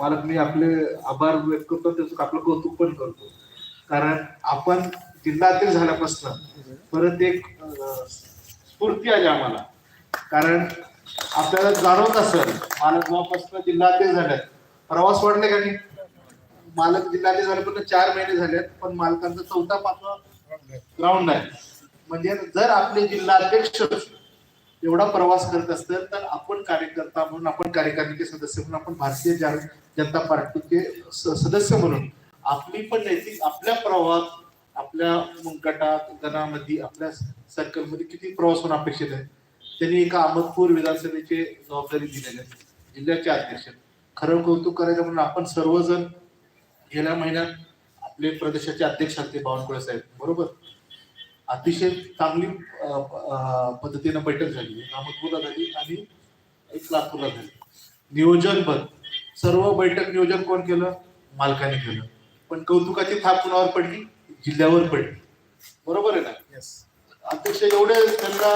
मालक मी आपले आभार व्यक्त करतो त्याचं आपलं कौतुक पण करतो. कारण आपण जिल्हातील झाल्यापासून परत एक स्फूर्ती आली आम्हाला. कारण आपल्याला जाणवत असेल मालक जेव्हापासून जिल्हातील झाल्यात प्रवास वाढले का नाही? मालक जिल्हातील झाल्यापासून चार महिने झालेत पण मालकांचा चौथा पाचवा ग्राउंड आहे. म्हणजे जर आपले जिल्हाध्यक्ष एवढा प्रवास करत असतील तर आपण कार्यकर्ता म्हणून आपण कार्यकारिणीचे सदस्य म्हणून आपण भारतीय जनता पार्टीचे स- सदस्य म्हणून. आपली पण नैतिक आपल्या प्रवाहात आपल्या गटात गणामध्ये आपल्या सर्कलमध्ये किती प्रवास होणं अपेक्षित आहे? त्यांनी एका अहमदपूर विधानसभेची जबाबदारी दिलेली आहे. जिल्ह्याचे अध्यक्ष. खरं कौतुक करायचं म्हणून आपण सर्वजण गेल्या महिन्यात आपले प्रदेशाचे अध्यक्ष होते बावनकुळे साहेब. बरोबर? अतिशय चांगली पद्धतीनं बैठक झाली. अहमदपूरला झाली आणि एक लातूरला झाली. नियोजनबद्ध सर्व बैठक नियोजन कोण केलं? मालकाने केलं. पण कौतुकाची थाप कुणावर पडली? जिल्ह्यावर पडली. बरोबर आहे ना? अध्यक्ष एवढे त्यांना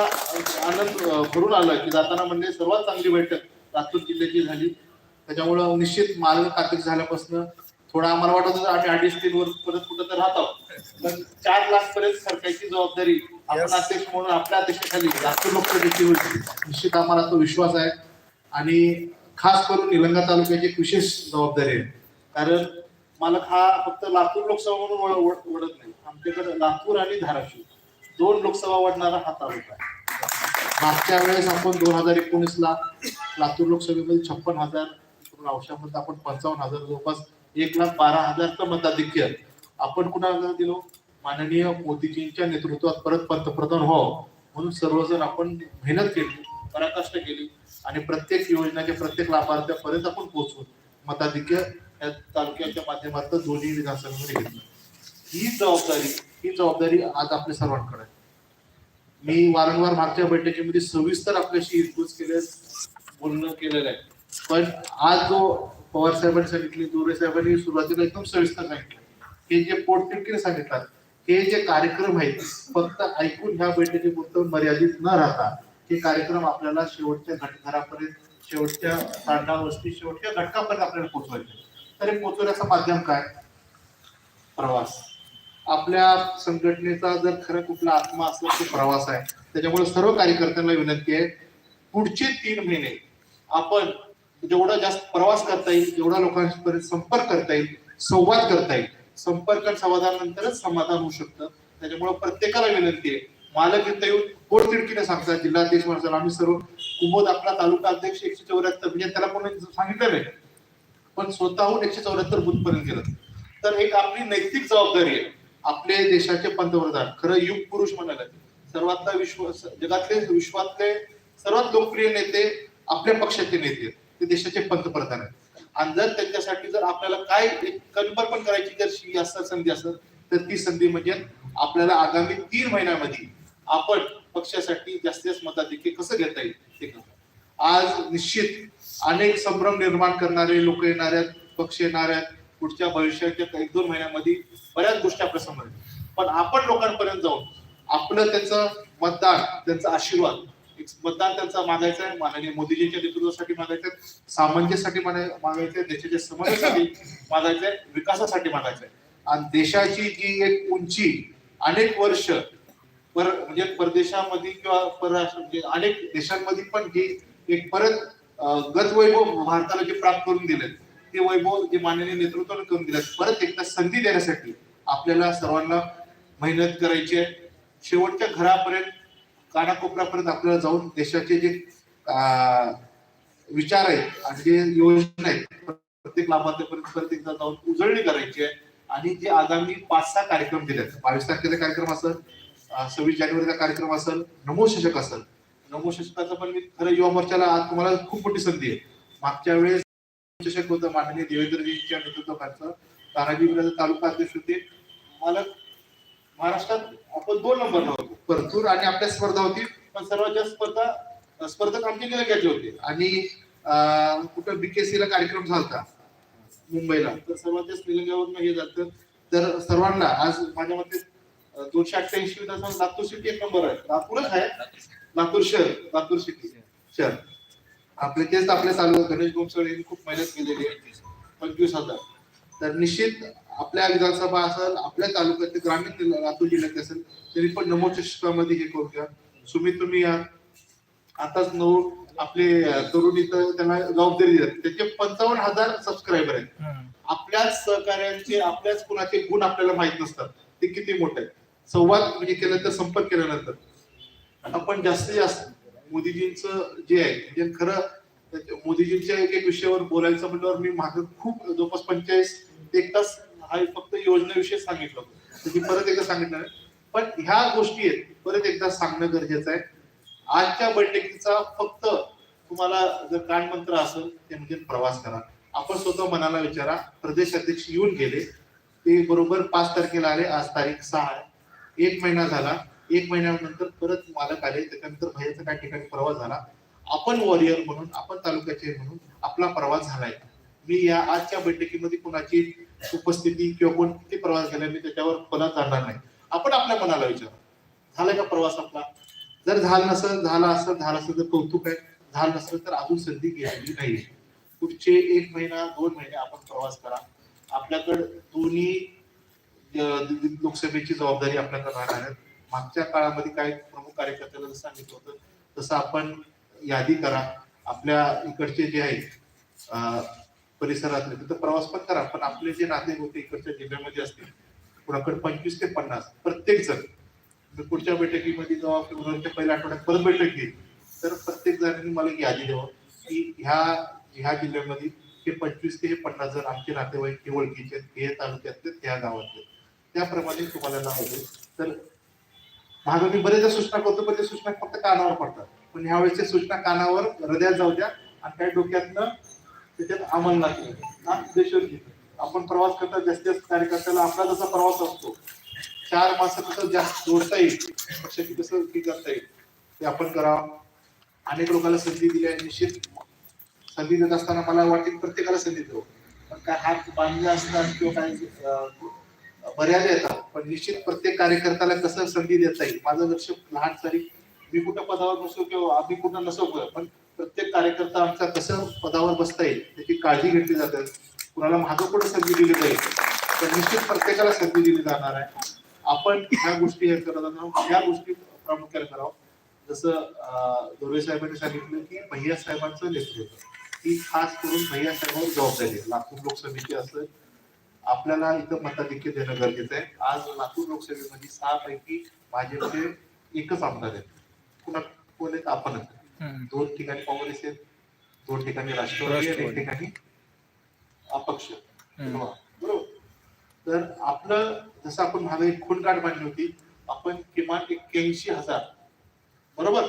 आनंद भरून आला की जाताना म्हणजे सर्वात चांगली बैठक लातूर जिल्ह्याची झाली. त्याच्यामुळं निश्चित मालक अध्यक्ष झाल्यापासून थोडं आम्हाला वाटत होतं आम्ही अडीच तीन वर परत कुठं तर राहत. पण चार लाख पर्यंत सरकारची जबाबदारी आपण. अध्यक्ष म्हणून आपल्या अध्यक्षाखाली लातूर लोकसभेची होती. निश्चित आम्हाला तो विश्वास आहे. आणि खास करून निलंगा तालुक्याची विशेष जबाबदारी आहे. कारण मालक हा फक्त लातूर लोकसभा म्हणून वळ- नाही. आमच्याकडे लातूर आणि धाराशिव. दोन लोकसभा वाढणारा हा तालुका आहे. मागच्या वेळेस आपण दोन हजार एकोणीस ला लातूर लोकसभेमध्ये छप्पन हजार औषधामध्ये आपण पंचावन्न हजार जवळपास एक लाख बारा हजारचं मताधिक्य आपण कुणाला दिलो? माननीय मोदीजींच्या नेतृत्वात परत पंतप्रधान व्हावं म्हणून सर्वजण आपण मेहनत केली पराकाष्ट केली. आणि प्रत्येक योजनाचे प्रत्येक लाभार्थ्यापर्यंत आपण पोहोचवू मताधिक्य या तालुक्याच्या माध्यमातून दोन्ही विधानसभेमध्ये घेतलं. ही जबाबदारी ही जबाबदारी आज आपल्या सर्वांकडे आहे. मी वारंवार मागच्या बैठकीमध्ये सविस्तर आपल्याशी हितगुज केले बोलणं केलेलं आहे. पण आज जो पवार साहेबांनी सांगितले दोरे साहेबांनी सुरुवातीला एकदम सविस्तर सांगितलं. हे जे पोटतिडकीने सांगितलं हे जे कार्यक्रम आहेत फक्त ऐकून ह्या बैठकीपुरतं मर्यादित न राहता हे कार्यक्रम आपल्याला शेवटच्या घटघरापर्यंत शेवटच्या तांडावस्ती शेवटच्या घटकापर्यंत आपल्याला पोहोचवायचे तर हे पोहोचवण्याचं माध्यम काय? प्रवास. आपल्या संघटनेचा जर खरं कुठला आत्मा असला तो प्रवास आहे. त्याच्यामुळे सर्व कार्यकर्त्यांना विनंती आहे पुढचे तीन महिने आपण जेवढा जास्त प्रवास करता येईल जेवढा लोकांपर्यंत संपर्क करता येईल संवाद करता येईल संपर्क संवादानंतरच समाधान होऊ शकतं. त्याच्यामुळे प्रत्येकाला विनंती आहे मालक इथं येऊन पोटतिडकीने सांगतात जिल्हाध्यक्ष म्हणतात आम्ही सर्व. कुंभोद आपला तालुका अध्यक्ष एकशे चौऱ्याहत्तर म्हणजे त्याला कोणी सांगितलं नाही. पण स्वतःहून एकशे चौऱ्याहत्तर बुथपर्यंत गेलं. तर एक आपली नैतिक जबाबदारी आहे. आपले देशाचे पंतप्रधान खरं युग पुरुष म्हणाले. सर्वातला विश्व जगातले विश्वातले सर्वात लोकप्रिय नेते आपल्या पक्षाचे नेते. आहेत. ते देशाचे पंतप्रधान आहेत. आणि जर त्यांच्यासाठी जर आपल्याला काय एक पण करायची जर संधी असेल तर ती संधी म्हणजे आपल्याला आगामी तीन महिन्यामध्ये आपण पक्षासाठी जास्तीत जास्त मताधिक्य कसं घेता येईल ते आज निश्चित अनेक संभ्रम निर्माण करणारे लोक येणार आहेत पक्ष येणार आहेत. पुढच्या भविष्याच्या एक दोन महिन्यामध्ये बऱ्याच गोष्टी आपल्यासमोर आहेत. पण आपण लोकांपर्यंत जाऊन आपलं त्यांचं मतदान त्यांचा आशीर्वाद एक मतदान त्यांचा मागायचं आहे. माननीय मोदीजींच्या नेतृत्वासाठी मागायचं आहे. सामंजस्यासाठी मागायचं आहे. देशाच्या समाजासाठी मागायचं आहे. विकासासाठी मागायचं आहे. आणि देशाची जी एक उंची अनेक वर्ष पर म्हणजे परदेशामध्ये किंवा परराष्ट्र म्हणजे अनेक देशांमध्ये पण हे एक परत गत वैभव भारताला जे प्राप्त करून दिलं ते वैभव जे माननीय नेतृत्वाने करून दिलं परत एकदा संधी देण्यासाठी आपल्याला सर्वांना मेहनत करायची आहे. शेवटच्या घरापर्यंत कानाकोपऱ्यापर्यंत आपल्याला जाऊन देशाचे जे विचार आहेत आणि जे योजना आहेत प्रत्येक लाभार्थ्यापर्यंत परत एकदा जाऊन उजळणी करायची आहे. आणि जे आगामी पाच सहा कार्यक्रम दिले आहेत बावीस तारखेचा कार्यक्रम असं सव्वीस जानेवारीचा कार्यक्रम असेल नमो शशक असेल. नमो शशकाचा पण मी खरं युवा मोर्चाला आज तुम्हाला खूप मोठी संधी आहे. मागच्या वेळेस चषक होतं माननीय देवेंद्रजींच्या नेतृत्वाखालचं. तानाजी तालुका अध्यक्ष होते. मला महाराष्ट्रात आपण दोन नंबर होतो परतूर आणि आपल्या स्पर्धा होती. पण सर्वात जास्त स्पर्धा स्पर्धक आमचे निलंग्याचे होते. आणि कुठं बीकेसी ला कार्यक्रम झाला मुंबईला. तर सर्वात जास्त निलंग्यावरनं हे जातं तर सर्वांना आज माझ्या मते दोनशे अठ्ठ्याऐंशी विधानसभा लातूर सिटी एक नंबर आहे. लातूरच आहे. लातूर शहर. लातूर सिटी शहर. आपले तेच आपले चालू गणेश गोमसळ यांनी खूप मेहनत केलेली आहे. पंचवीस हजार. तर निश्चित आपल्या विधानसभा असेल आपल्या तालुक्यात ग्रामीण लातूर जिल्ह्यात असेल तरी पण नमो चषकामध्ये हे करू घ्या सुमित तुम्ही या. आताच नऊ आपले तरुण इथं त्यांना जबाबदारी दिली. त्याचे पंचावन्न हजार सबस्क्रायबर आहेत. आपल्याच सहकार्यांचे आपल्याच कुणाचे गुण आपल्याला माहीत नसतात. ते किती मोठे आहेत. संवाद म्हणजे केल्यानंतर संपर्क केल्यानंतर. आपण जास्तीत जास्त मोदीजींचं जे आहे म्हणजे खरं मोदीजींच्या एक एक विषयावर बोलायचं म्हटल्यावर मी मागे खूप जवळपास पंचेचाळीस एक तास हा फक्त योजनेविषयी सांगितलं. होतं तर परत एकदा सांगितलं पण ह्या गोष्टी आहेत परत एकदा सांगणं गरजेचं आहे. आजच्या बैठकीचा फक्त तुम्हाला जर कानमंत्र असेल ते म्हणजे प्रवास करा. आपण स्वतः मनाला विचारा प्रदेश अध्यक्ष येऊन गेले. ते बरोबर पाच तारखेला आले आज तारीख सहा आहे. एक महिना झाला एक महिन्यानंतर परत मालक आले त्याच्यानंतर भैयाचा काही ठिकाणी प्रवास झाला. आपण वॉरियर म्हणून आपण तालुक्याचे म्हणून आपला प्रवास झालाय. मी या आजच्या बैठकीमध्ये कोणाची उपस्थिती किंवा कोण किती प्रवास झाला मी त्याच्यावर कोणा जाणार नाही. आपण आपल्या मनाला विचारा. झाला का प्रवास आपला? जर झाला नसेल झाला असेल झाला असेल तर कौतुक आहे. झालं नसेल तर अजून संधी घ्यायची नाही पुढचे एक महिना दोन महिने आपण प्रवास करा. आपल्याकडे दोन्ही लोकसभेची जबाबदारी आपल्याकडे राहणार आहे. मागच्या काळामध्ये काही प्रमुख कार्यकर्त्याला जसं सांगितलं होतं तसं आपण यादी करा. आपल्या इकडचे जे आहे परिसरातले तिथं प्रवास पण करा. पण आपले जे नाते होते इकडच्या जिल्ह्यामध्ये असतील कुणाकडे पंचवीस ते पन्नास प्रत्येक जण. पुढच्या बैठकीमध्ये जेव्हा फेब्रुवारीच्या पहिल्या आठवड्यात परत बैठक घेईल तर प्रत्येक जणांनी मला एक यादी द्यावं की ह्या ह्या जिल्ह्यामध्ये हे पंचवीस ते हे पन्नास जण आमचे नातेवाईक हे ओळखीचे आहेत, हे तालुक्यातले त्या ह्या गावातले त्याप्रमाणे तुम्हाला नाव तर मागं मी बरेचदा सूचना करतो पण ते सूचना फक्त कानावर पडतात. पण ह्या वेळेच्या सूचना कानावर हृदयात जाऊ द्या आणि काही डोक्यातनं त्याच्यात अंमलनात येईल. हा उद्देशवर घेतो. आपण प्रवास करता जास्तीत जास्त कार्यकर्त्याला आपला जसा प्रवास असतो चार मासं कसं जास्त जोडता येईल. पक्षाची कसं हे करता येईल. ते आपण करावं. अनेक लोकांना संधी दिली आहे निश्चित. संधी देत असताना मला वाटेल प्रत्येकाला संधी देऊ. पण काय हात बांधले असतात किंवा काय मर्यादा येतात. पण निश्चित प्रत्येक कार्यकर्त्याला कसं संधी देता येईल? माझं लक्ष लहान तरी मी कुठं पदावर नसो किंवा आम्ही कुठं नसो पण प्रत्येक कार्यकर्ता आमचा कसं पदावर बसता येईल त्याची काळजी घेतली जाते. कुणाला माझं कुठं संधी दिली जाईल? तर निश्चित प्रत्येकाला संधी दिली जाणार आहे. आपण ह्या गोष्टी हे करत आहोत ह्या गोष्टी प्रामुख्याने करावं जसं अं, साहेबांनी सांगितलं की भैया साहेबांचं नेतृत्व. ही खास करून भैया साहेबांवर जबाबदारी आहे. लातूर लोकसभेची असेल आपल्याला इथं मताधिक्य देणं गरजेचं आहे. आज लातूर लोकसभेमध्ये सहा पैकी भाजपचे एकच आमदार आहेत. पुन्हा कोण आहेत आपणच. दोन ठिकाणी काँग्रेस आहेत दोन ठिकाणी राष्ट्रवादी एक. ठिकाणी अपक्ष. बरोबर? तर आपलं जसं आपण मागे एक खूनकाट बांधली होती आपण किमान एक्क्याऐंशी हजार बरोबर?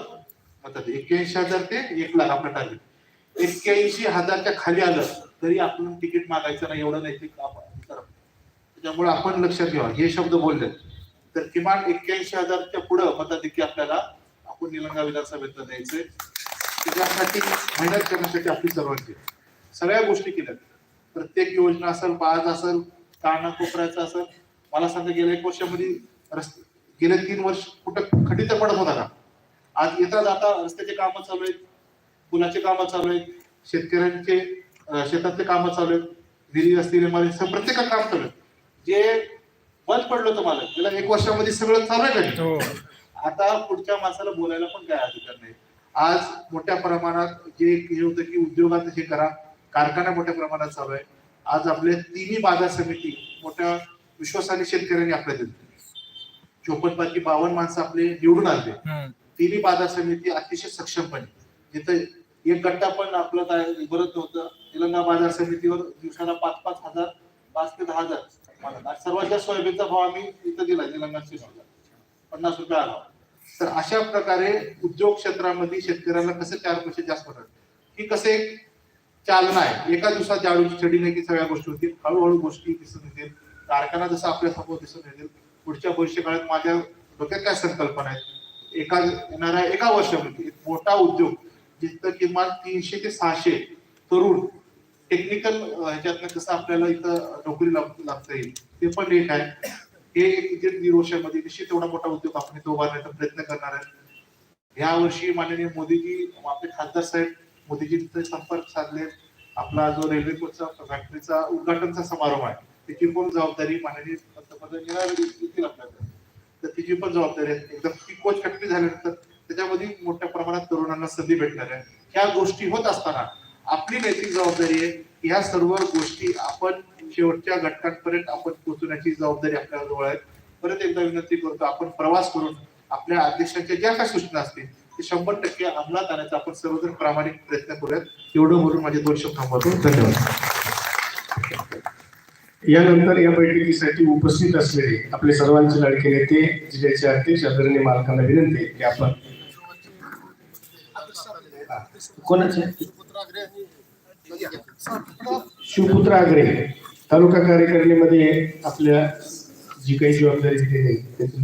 म्हणतात एक्क्याऐंशी हजार ते एक लाख आपलं टार्गेट एक्क्याऐंशी हजारच्या खाली आलं तरी आपण तिकीट मागायचं नाही एवढं नैतिक त्यामुळे आपण लक्षात घ्यावा. हे शब्द बोलले तर किमान एक्क्याऐंशी हजारच्या पुढं मताधिक्य आपल्याला आपण निलंगा विधानसभेतलं द्यायचंय. त्याच्यासाठी मेहनत करण्यासाठी आपली सर्वांची सगळ्या गोष्टी केल्या प्रत्येक योजना असेल पाहत असेल काना कोपऱ्याचा असेल. मला सांगा गेल्या एक वर्षामध्ये रस्ते गेले तीन वर्ष कुठं खडी तर पडत होता का? आज येता जाता रस्त्याचे कामं चालू आहेत पुलाचे कामं चालू आहेत शेतकऱ्यांचे शेतातले कामं चालू आहेत विहिरी असतील इमारती असतील, प्रत्येक काम चालू आहे. जे बंद पडलं होतं मला गेल्या एक वर्षामध्ये सगळं चालू आहे? हो. आता पुढच्या माणसाला बोलायला पण काय अधिकार नाही. आज मोठ्या प्रमाणात जे हे होतं की उद्योगात हे करा कारखाना मोठ्या प्रमाणात चालू आहे. आज आपले तिन्ही बाजार समिती मोठ्या विश्वासाने शेतकऱ्यांनी आपल्या दिली चोपन्न पैकी बावन्न माणसं आपले निवडून आले. तिन्ही बाजार समिती अतिशय सक्षमपणे जिथं एक गट्टा पण आपलं काय बरत नव्हतं. तेलंगणा बाजार समितीवर दिवसाला पाच पाच हजार पाच ते दहा हजार सर्वात जास्त सोयाबीनचा भाव आम्ही इथं दिला तेलंगणा पन्नास रुपये आला. तर अशा प्रकारे उद्योग क्षेत्रामध्ये शेतकऱ्यांना कसं चार पैसे जास्त पडतात? ही कसं एक चालना आहे. एका दिवसात जाळूची छडी नाही की सगळ्या गोष्टी होतील हळूहळू गोष्टी दिसून येतील कारखाना जसं आपल्यासमोर दिसून येतील पुढच्या भविष्य काळात माझ्या डोक्यात काय संकल्पना आहेत? एका येणाऱ्या एका वर्षामध्ये एक मोठा उद्योग जिथं किमान तीनशे ते सहाशे तरुण टेक्निकल ह्याच्यातनं कसं आपल्याला इथं नोकरी लागता येईल ते पण एक आहे. हे एक दीड दीड वर्षामध्ये निश्चित एवढा मोठा उद्योग आपण इथं उभारण्याचा प्रयत्न करणार आहे. या वर्षी माननीय मोदीजी आपले खासदार साहेब मोदीजी संपर्क साधले. आपला जो रेल्वे कोचचा फॅक्टरीचा उद्घाटनचा समारोह आहे त्याची पण जबाबदारी माननीय पंतप्रधान येणार आपल्याकडे तर तिची पण जबाबदारी आहे. एकदम ती कोच फॅक्टरी झाल्यानंतर त्याच्यामध्ये मोठ्या प्रमाणात तरुणांना संधी भेटणार आहे. ह्या गोष्टी होत असताना आपली नैतिक जबाबदारी आहे. की ह्या सर्व गोष्टी आपण शेवटच्या घटकांपर्यंत आपण पोहोचवण्याची जबाबदारी आपल्याजवळ आहे. परत एकदा विनंती करतो आपण प्रवास करून आपल्या अध्यक्षांच्या ज्या काही सूचना असतील ते शंभर टक्के अंमलात आणण्याचा आपण सर्वजण प्रामाणिक प्रयत्न करूयात. एवढं बोलून माझे दोन शब्द थांबवतो. धन्यवाद. यानंतर या बैठकीसाठी उपस्थित असलेले आपले सर्वांचे लाडके नेते जिल्ह्याचे अध्यक्ष आदरणीय मालकांना विनंती की आपण कोणाचे? शिवपुत्र आग्रे तालुका कार्यकारिणीमध्ये आपल्या जी काही जबाबदारी दिलेली आहे त्याचं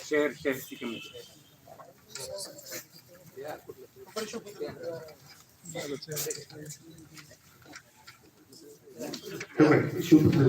शहर शहरची हे बघ, शिवपुत्र.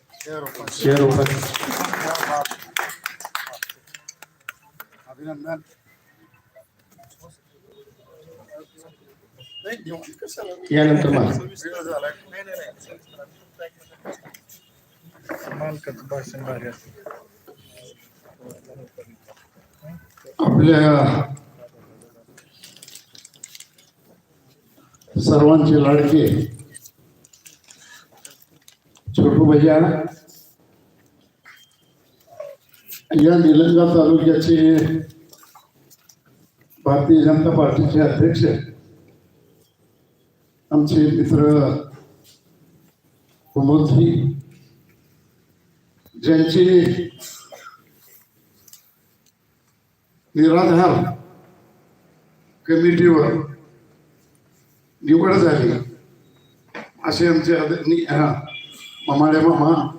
उपाध्यक्ष अभिनंदन. यानंतर आपल्या सर्वांचे लाडके छोटू भैया या निलंगा तालुक्याचे भारतीय जनता पार्टीचे अध्यक्ष आमचे मित्र कुमोदजी ज्यांची निराधार कमिटीवर निवड झाली असे आमचे मामाडे मामा.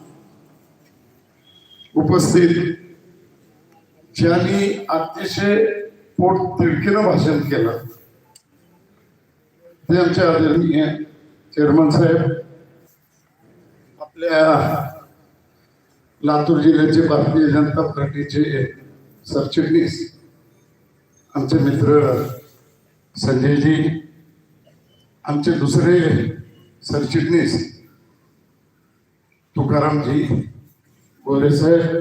उपस्थित. ज्यांनी अतिशय पोट तिडकीनं भाषण केलं. ते आमचे आदरणीय चेअरमन साहेब आपल्या लातूर जिल्ह्याचे भारतीय जनता पार्टीचे सरचिटणीस आमचे मित्र संजयजी आमचे दुसरे सरचिटणीस तुकारामजी गोरे साहेब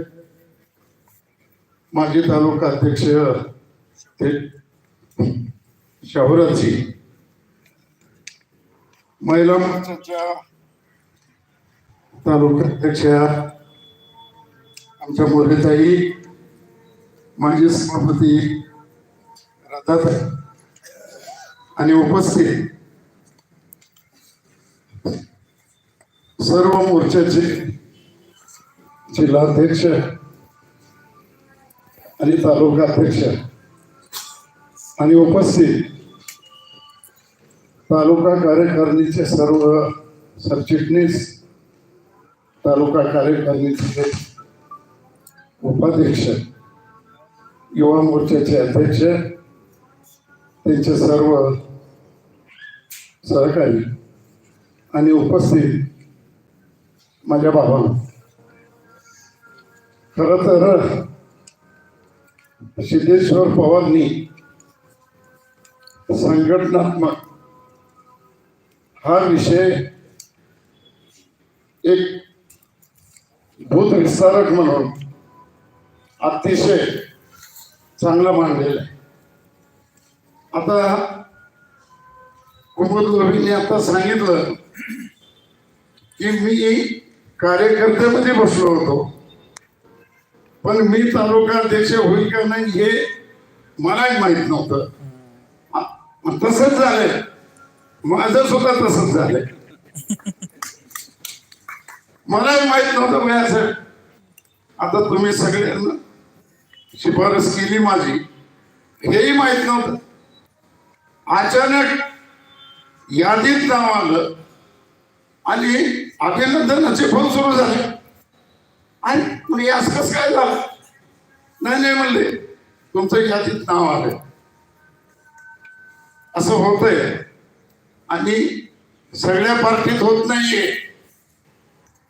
माजी तालुका अध्यक्ष ते जी महिला मोर्चाच्या तालुका अध्यक्षा आमच्या मोरेताई माजी सभापती राधा आणि उपस्थित सर्व मोर्चाचे जिल्हाध्यक्ष आणि तालुका अध्यक्ष आणि उपस्थित तालुका कार्यकारिणीचे सर्व सरचिटणीस तालुका कार्यकारिणीचे उपाध्यक्ष युवा मोर्चाचे अध्यक्ष त्यांचे सर्व सहकारी आणि उपस्थित माझ्या भावांना खर तर सिद्धेश्वर पवारनी संघटनात्मक हा विषय एक भूत विस्तारक म्हणून अतिशय चांगला मांडलेला आहे. आता कुमुद गोविंदने आता सांगितलं की मी कार्यकर्त्यामध्ये बसलो होतो. पण मी तालुका अध्यक्ष होईल का नाही हे मलाही माहीत नव्हतं. तसंच झालंय. माझं सुद्धा तसंच झालंय. मलाही माहीत नव्हतं भैया साहेब आता तुम्ही सगळ्यांना शिफारस केली माझी. हेही माहीत नव्हतं. अचानक यादीत नाव आलं आणि अभिनंदनाचे फोन सुरू झाले. आणि मी असं कसं काय झालं? नाही नाही म्हणले. तुमचं यादीत नाव आलं. असं होतंय. आणि सगळ्या पार्टीत होत नाहीये.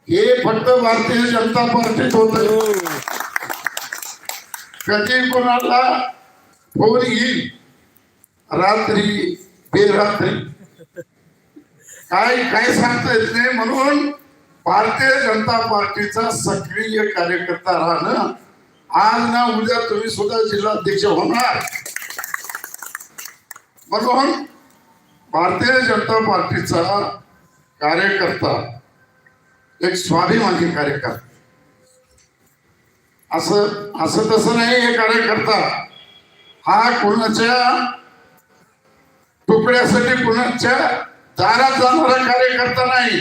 हे फक्त भारतीय जनता पार्टीत होत कधी कोणाला फोन येईल? रात्री बेरात्री. काय काय सांगता येत नाही म्हणून भारतीय जनता पार्टीचा सक्रिय कार्यकर्ता राहणं आज ना उद्या तुम्ही सुद्धा जिल्हाध्यक्ष होणार. म्हणून भारतीय जनता पार्टीचा कार्यकर्ता एक स्वाभिमानी कार्यकर्ता. असं असं तसं नाही हे कार्यकर्ता. हा कोणाच्या तुकड्यासाठी कुणाच्या दारात जाणारा कार्यकर्ता नाही.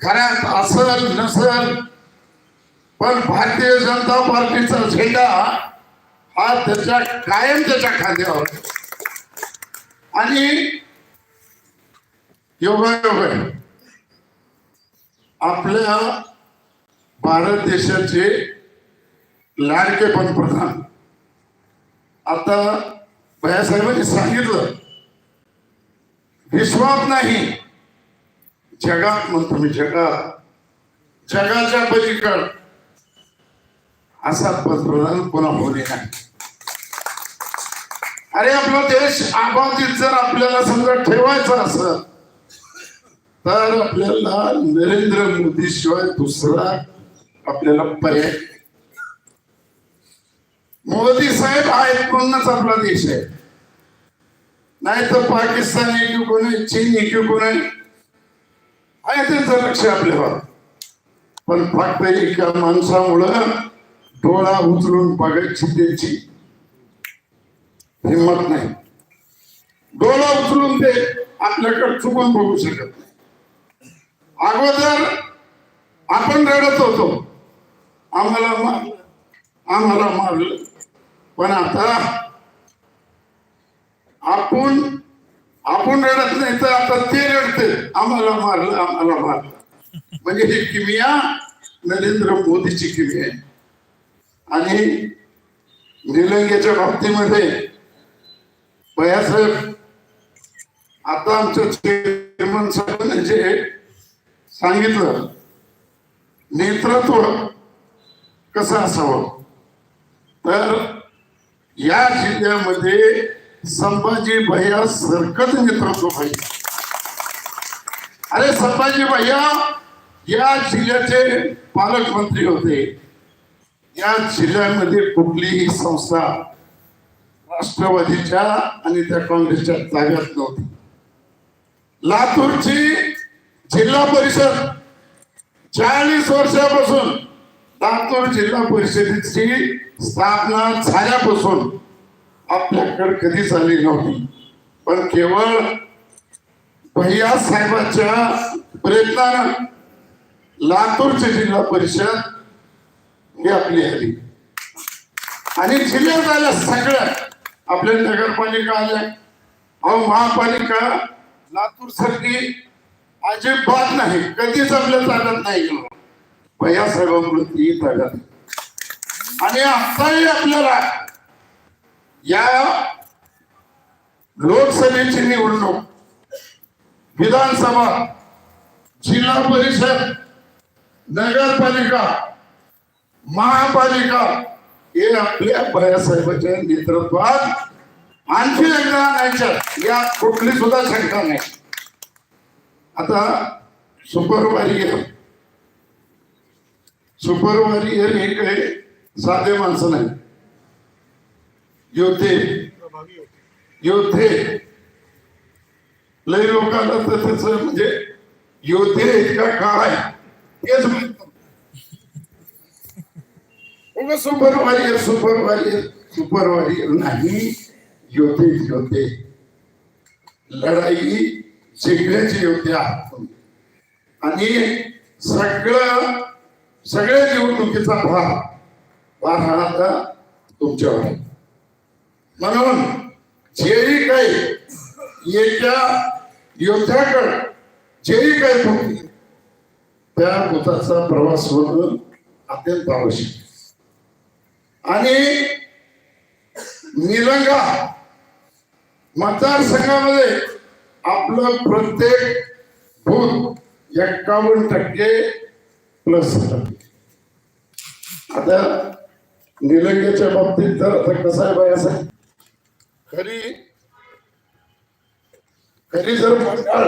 घरात असल नसल पण भारतीय जनता पार्टीचा झेंडा हा त्याच्या कायम त्याच्या खांद्यावर आणि योगायोग आहे आपल्या भारत देशाचे लाडके पंतप्रधान. आता भैयासाहेबांनी सांगितलं विश्वात नाही. जगात म्हणतो मी जगात जगाच्या पलीकड. असा पंतप्रधान पुन्हा होणे नाही. अरे आपला देश आबादीत जर आपल्याला समजा ठेवायचा असं तर आपल्याला नरेंद्र मोदी शिवाय दुसरा आपल्याला पर्याय मोदी साहेब आहेत पूर्णच आपला देश आहे. नाही तर पाकिस्तान एकीकडून आहे चीन एकीकडून आहे. आहे त्यांचं लक्ष आपल्यावर पण फक्त एका माणसामुळं डोळा उचलून बघायची त्याची हिंमत नाही. डोळा उचलून ते आपल्याकडे चुकून बघू शकत नाही. अगोदर आपण रडत होतो. आम्हाला मारलं आम्हाला मारलं. पण आता आपण आपण रडत नाही तर आता ते रडते. आम्हाला मारलं आम्हाला मारलं. म्हणजे ही किमिया नरेंद्र मोदीची किमिया आहे. आणि निलंग्याच्या बाबतीमध्ये भयासाहेब आता आमच्या चेअरमन साहेबांनी जे सांगितलं नेतृत्व कसं असावं? तर या जिल्ह्यामध्ये संभाजी भैया सरकत नेतृत्व पाहिजे. अरे संभाजी भैया या जिल्ह्याचे पालकमंत्री होते. या जिल्ह्यामध्ये कुठलीही संस्था राष्ट्रवादीच्या आणि त्या काँग्रेसच्या ताब्यात नव्हती. लातूरची जिल्हा परिषद चाळीस वर्षापासून लातूर जिल्हा परिषदेची स्थापना झाल्यापासून आपल्याकडे कधीच आली नव्हती. पण केवळ भैया साहेबांच्या प्रयत्नानं लातूरची जिल्हा परिषद ही आपली आली. आणि जिल्ह्यात आल्या सगळ्या आपल्या नगरपालिका आल्या. अहो महापालिका लातूर सारखी अजिबात नाही. कधीच आपल्या ताकद नाही भैया साहेबांवरती ताकद आणि आताही आपल्याला या लोकसभेची निवडणूक विधानसभा जिल्हा परिषद नगरपालिका महापालिका हे आपल्या बाळासाहेबांच्या नेतृत्वात आणखी एकदा आणायच्या यात कुठली सुद्धा शंका नाही. आता सुपर वॉरियर हे काही साधे माणसं नाही योद्धे योद्धे. लय लोकांना तर त्याच म्हणजे योद्धे इतका का? काय? तेच म्हणतो नव्हतं. उगा super warrior super warrior super warrior नाही. योद्धे योद्धे. लढाई जिंकण्याचे योद्धे आहात आणि सगळं सगळ्या निवडणुकीचा भाग भाग हा आता तुमच्यावर आहे. म्हणून जेही काही येत्या योद्ध्याकड जेही काही होती त्या भूताचा प्रवास होणं अत्यंत आवश्यक आहे. आणि निलंगा मतदारसंघामध्ये आपलं प्रत्येक भूत एक्कावन्न टक्के प्लस आता निलंगेच्या बाबतीत तर आता कसं आहे बाय घरी खरी खरी जर मंडळ